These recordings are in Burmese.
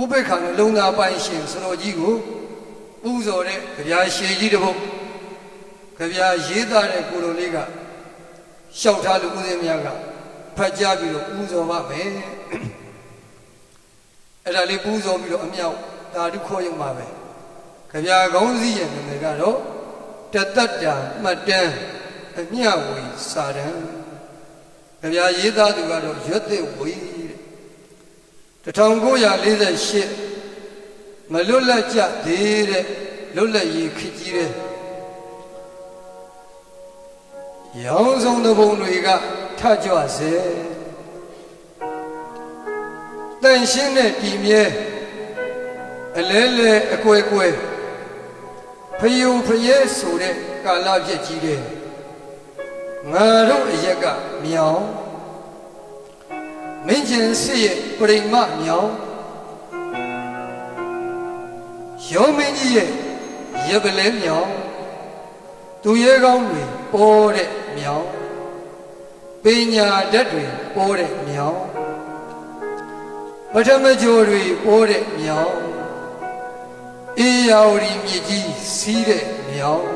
ဥပေက္ခနှလုံးသားပိုင်းရှင်စတော်ကြီးကိုပူဇော်တဲ့ကြရာရှည်ကြီးတစ်ပုဒ်ကြရာရေးသားတဲ့ကိုလိုလေးကရှောက်ထားလို့ဦးဇင်းများကဖတ်ကြားပြီးတော့ပူဇော်ပါမယ်အဲ့ဒါလေးပူဇော်ပြီးတော့အမြောက်ဒါတုခေါ်ရုံပါပဲကြရာကောင်းစည်းရဲ့နာမည်ကတော့တတ္တတာမှတ်တမ်းအမြဝေစာရံကြရာရေးသားသူကတော့ရွတ်သိဝေတဲ့ 1948မလွတ်လပ်ကြသေးတဲ့လွတ်လပ်ရေးခစ်ကြီးတဲ့ရောင်းဆုံးသဘုံတွေကထကြွစေတန်ရှင်းတဲ့ဒီမြဲအလဲလဲအကွယ်ကွယ်ဖယုံဖယဲဆိုတဲ့ကာလပြည့်ကြီးတဲ့ငါတို့အရက်ကမြောင် မင်းကျင်စစ်ရဲ့ပြိမမြောင်ရောမင်းကြီးရဲ့ရပလဲမြောင်သူရဲကောင်းတွေပေါ်တဲ့မြောင်ပညာတတ်တွေပေါ်တဲ့မြောင်ပထမကျော်တွေပေါ်တဲ့မြောင်အေယာဝတီမြစ်ကြီးစီးတဲ့မြောင်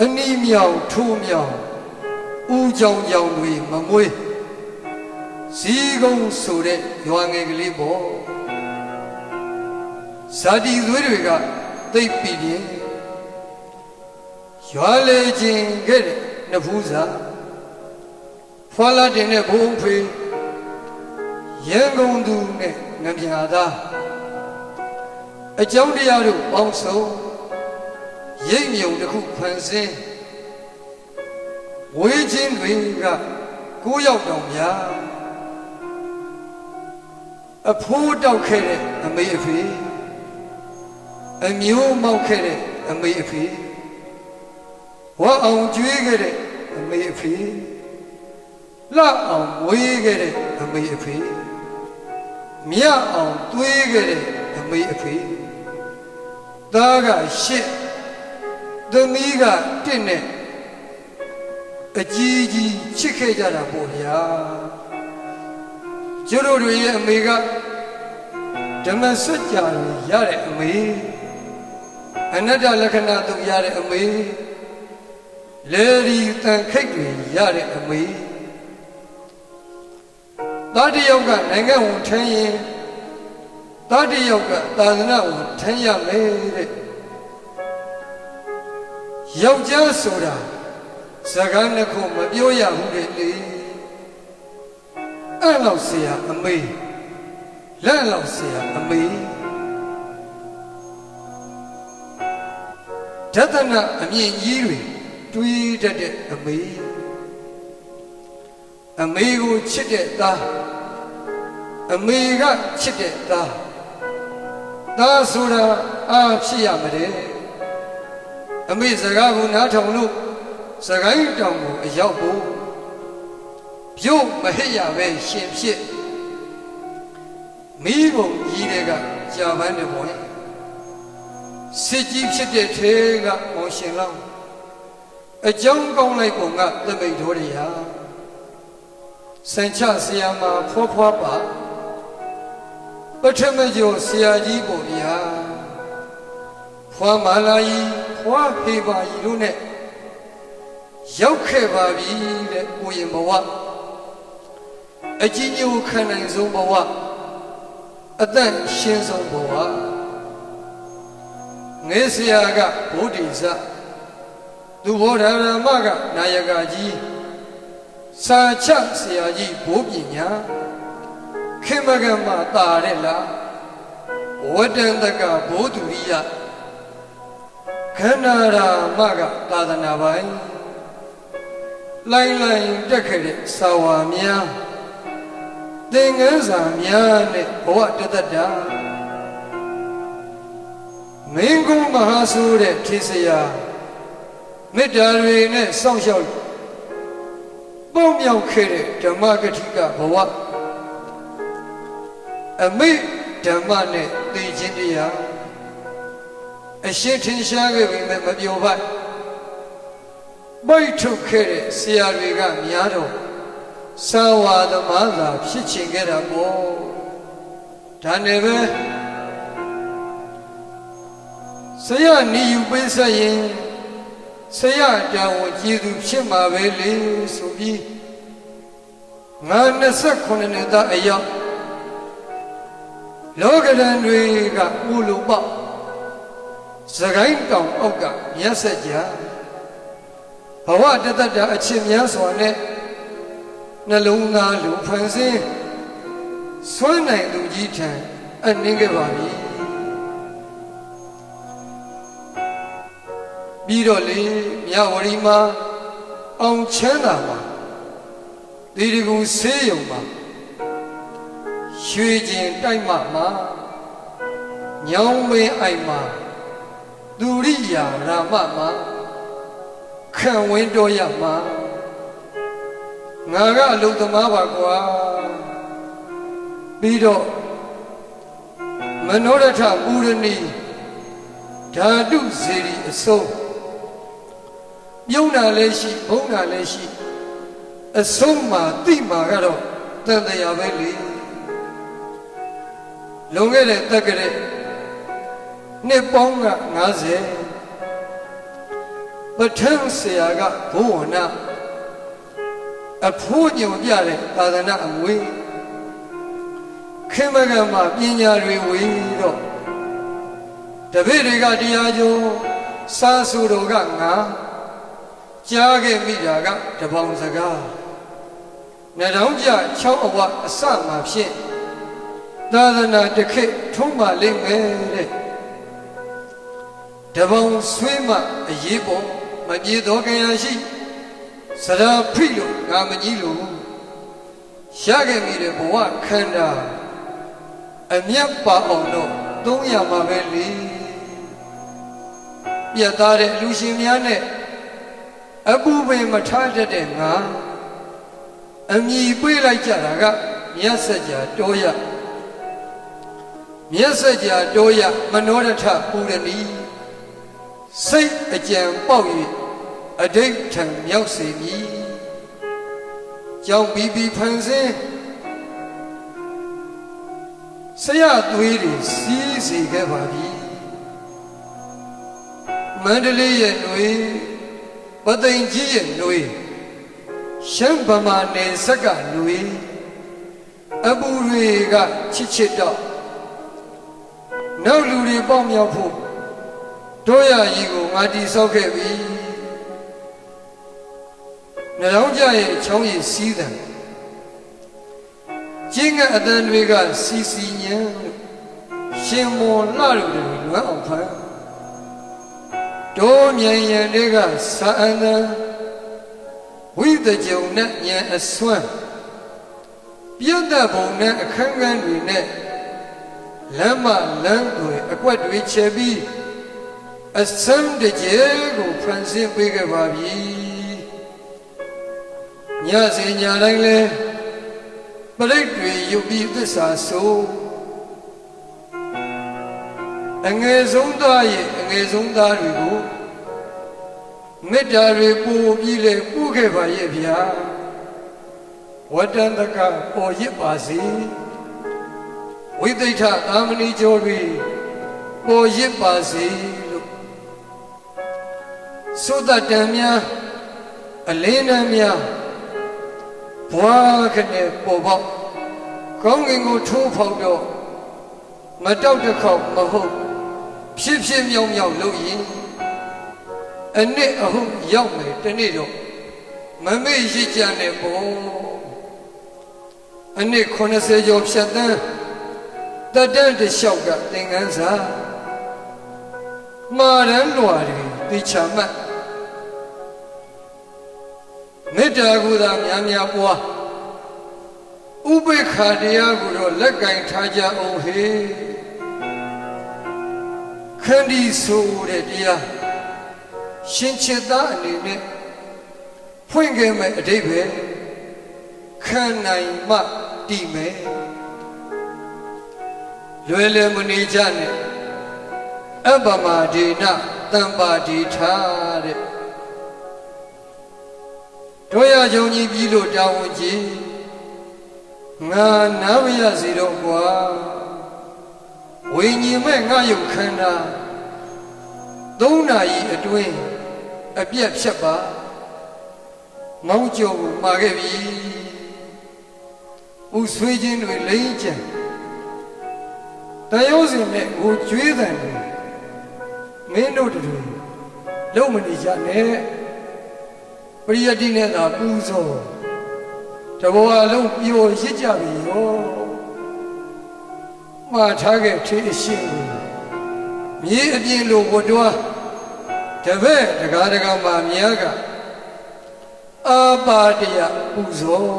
အနီးမြောင်ထိုးမြောင်ဦးကြောင်ကြောင်တွေမမွေး ဇီးကုန်းဆိုတဲ့ရွာငယ်ကလေးပေါ့ဇာတိသွေးတွေကသိပ်ပြီးပြင်းရွာလေခြင်းခဲ့တဲ့နဖူးစာဖွာလာတင်တဲ့ဘုံဖေးရန်ကုန်သူနဲ့ငပြာသားအကြောင်းတရားတို့ပေါင်းစုံရိပ်မြုံတစ်ခုဖန်ဆင်းဝေးချင်းတွေကကိုးယောက်တောင်များ အဖိုးတောက်ခဲ့တဲ့အမေအဖေအမျိုးမောက်ခဲ့တဲ့အမေအဖေဝါအောင်ကျွေးခဲ့တဲ့အမေအဖေလှအောင်ဝေးခဲ့တဲ့အမေအဖေမြတ်အောင်သွေးခဲ့တဲ့အမေအဖေသားကရှစ်သမီးကတစ်နဲ့အကြီးကြီးချစ်ခဲ့ကြတာပေါ့ဗျာ ကျတို့တွေရဲ့အမေကဓမ္မစကြာရတဲ့အမေအနတ္တလက္ခဏာသူရတဲ့အမေလေဒီတန်ခိတ်တွေရတဲ့အမေသားတယောက်ကနိုင်ငံဝန်ထမ်းရင်သားတယောက်ကသာသနာဝန်ထမ်းရမယ်တဲ့ယောက်ျားဆိုတာစကားနှစ်ခုမပြောရဘူးလေလေ အဲ့လောက်ဆရာအမေလက်လောက်ဆရာအမေဒသနာအမြင့်ကြီးတွေတွေးတတ်တဲ့အမေအမေကိုချစ်တဲ့သားအမေကချစ်တဲ့သားသားဆိုတာအားဖြစ်ရမတယ်အမေစကားကိုနားထောင်လို့စကိုင်းတောင်ကိုအရောက်ဖို့ ပြုတ်မဟစ်ရပဲရှင်ဖြစ်မိဘုံကြီးတွေကကြာပန်းတယ်ဘွယ်စစ်ကြီးဖြစ်တဲ့ထဲကမောင်ရှင်လောင်းအကြောင်းကောင်းလိုက်ပုံကသမိတ်တော်ရရာစံချဆရာမဖွားဖွားပါပထမကျော်ဆရာကြီးပုံဗျာဖွားမာလာကြီးဖွားဖေပါကြီးတို့နဲ့ရောက်ခဲ့ပါပြီတဲ့ကိုရင်ဘဝ အကြီးညိုခံနိုင်ဆုံးဘဝအသက်ရှင်ဆုံးဘဝငယ်ဆရာကဗုဒ္ဓိဇသူဘောဓရမကနာယကကြီးစာချဆရာကြီးဘိုးပညာခေမကမတာတဲ့လားဝတ္တန်တကဘိုးသူရိယခန္ဓာရာမကသာသနာပိုင်လိုင်းလိုင်းတက်ခဲ့တဲ့စာဝါများ သင်္ကန်းစာများနဲ့ဘဝတသက်တာမင်းကုန်းမဟာဆိုးတဲ့ထေစရာမေတ္တာတွေနဲ့စောင့်ရှောက်ပုံမြောက်ခဲ့တဲ့ဓမ္မဂတိကဘဝအမိဓမ္မနဲ့သိခြင်းတရားအရှိထင်ရှားခဲ့ပြီမဲ့မပြောပါမိုက်ထုတ်ခဲ့တဲ့ဆရာတွေကများတော့ သာဝါသမားသာဖြစ်ချင်ခဲ့တာပေါ့ဒါနဲ့ပဲဆရာနေယူပေးဆက်ရင်ဆရာတောင်ကိုကျေးဇူးဖြစ်မှာပဲလေဆိုပြီးငါ29နှစ်သားအရောက်လောကရန်တွေကဥလိုပေါက်စကိုင်းတောင်အောက်ကမျက်ဆက်ကြဘဝတတတအချင်းများစွာနဲ့ နှလုံးသားလူဖန်ဆင်းစွမ်းနိုင်သူကြီးထံအနှင်းခဲ့ပါပြီပြီးတော့လေမြဝရီမှာအောင်ချမ်းသာမှာဒီဒီကူဆေးရုံမှာရွှေကျင်တိုက်မှမှာညောင်းမင်းအိုင်မှာဒူရိယာရာမမှာခံဝင်းတော်ရမှာ ငါကအလုံသမားပါကွာပြီးတော့မနောရထပူရဏီဓာတုဇေရီအစုံပြုံးတာလည်းရှိဘုံတာလည်းရှိအဆုံးမှာတိမှာကတော့တန်တရားပဲလေလွန်ခဲ့တဲ့တက္ကရာနှစ်ပေါင်းက90ပထမဆရာကဘုဝနာ အဖိုးညုံပြတဲ့သာသနာအမွေခင်မကမှာပညာတွေဝေတော့တပည့်တွေကတရားကျုံစာဆိုတော်ကငါကြားခဲ့မိတာကတပေါင်းစကားနှတောင်းကြ6အဝအစမှဖြင့်သာသနာတစ်ခေတ်ထုံးပါလိမ့်မယ်တဲ့တပေါင်းဆွေးမှအရေးပေါ်မပြေသောကြရရှိ စရာဖိလို့ငါမကြီးလို့ရခဲ့မိတဲ့ဘဝခန္ဓာအမျက်ပါအောင်တော့သုံးရမှာပဲလေပြတ်သားတဲ့လူရှင်များနဲ့အပူပင်မထားတတ်တဲ့ငါအမြည်ပေးလိုက်ကြတာကမြတ်စကြာတောရမြတ်စကြာတောရမနောရထပူရဏီစိတ်အကြံပေါက်၍ အဋိဋ္ဌံမြောက်စေမည်ကြောင့်ပြီးပြီးဖန်ဆင်းဆရာသွေးတွေစီးစေခဲ့ပါပြီမန္တလေးရဲ့ຫນွေပသိမ်ကြီးရဲ့ຫນွေရှမ်းဗမာနယ်ဆက်ကຫນွေအပူတွေကချစ်ချစ်တော့နောက်လူတွေပေါ့မြောက်ဖို့တို့ရကြီးကိုငါတီဆောက်ခဲ့ပြီ နှလုံးကြရဲ့ချောင်းရည်စီးတယ်ကျင်းကအတန်တွေကစီစီညံရှင်မော်လှလို့တွေလွမ်းအောင်ဖန်တိုးမြန်ရန်တွေကစာအနံဝိတကြုံနဲ့ညံအစွမ်းပြတ်တဲ့ဘုံနဲ့အခန်းကန်းတွေနဲ့လမ်းမလမ်းတွေအကွက်တွေချဲပြီးအစမ်းတကျဲကိုဖန်ဆင်းပေးခဲ့ပါပြီ ညစီညတိုင်းလဲပရိတ်တွေယူပြီးသစ္စာဆိုအငယ်ဆုံးသားရဲ့အငယ်ဆုံးသားတွေကိုမေတ္တာတွေပို့ပြီးလေပို့ခဲ့ပါရဲ့ဗျာဝတ္တန္တကပေါ်ရစ်ပါစေဝိသိဋ္ဌအာမဏီကျော်တွေပေါ်ရစ်ပါစေလို့သုဒ္ဓတံများအလင်းတံများ ဘွားခနဲ့ပေါ်ပေါက်ကောင်းကင်ကိုထိုးဖောက်တော့မတောက်တစ်ခေါက်မဟုတ်ဖြစ်ဖြစ်မြောက်မြောက်လုပ်ရင်အနှစ်အဟုတ်ရောက်မယ်တနေ့တော့မမေ့ရစ်ကြနဲ့ပေါ့အနှစ်80ကျော်ဖြတ်သန်းတတန်းတလျှောက်ကသင်္ကန်းစာမှားရန်လွာတွေသိချာမှတ် မေတ္တာကိုသာများများပွားဥပေက္ခတရားကိုတော့လက်ကင်ထားကြအောင်ဟေခန္ဒီဆိုတဲ့တရားရှင်ချစ်သားအနေနဲ့ဖွင့်ခဲ့မဲ့အတိတ်ပဲခံနိုင်မှတည်မယ်လွယ်လွယ်မနေကြနဲ့အပ္ပမဒေနတံပါတိထားတဲ့ တို့ရကြုံကြီးပြီးလို့တာဝန်ကြီးငါနားမရစီတော့ကွာဝိညာဉ်မဲ့ငါယုတ်ခန္ဓာသုံးနာရီအတွင်းအပြက်ဖြတ်ပါမောင်းကြောကိုမှာခဲ့ပြီဥဆွေးခြင်းတွေလိမ့်ချင်တယောစင်နဲ့ကိုကျွေးတယ်မင်းတို့တွေလုံးမနေကြနဲ့ပ ရိယတ်တိနဲ့သာပူဇော်တဘောအလုံးပျော်ရစ်ကြပြီရောမှားထားခဲ့ထေအရှင်ကိုမြေအပြင်လိုဝတ်တွားတပည့်တကားတကားမှာများကအာပါတယပူဇော်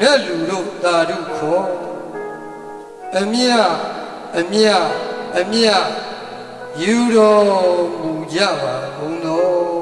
နဲ့လူတို့သာဓုခေါ်အမြအမြအမြယူတော်မူကြပါဘုံ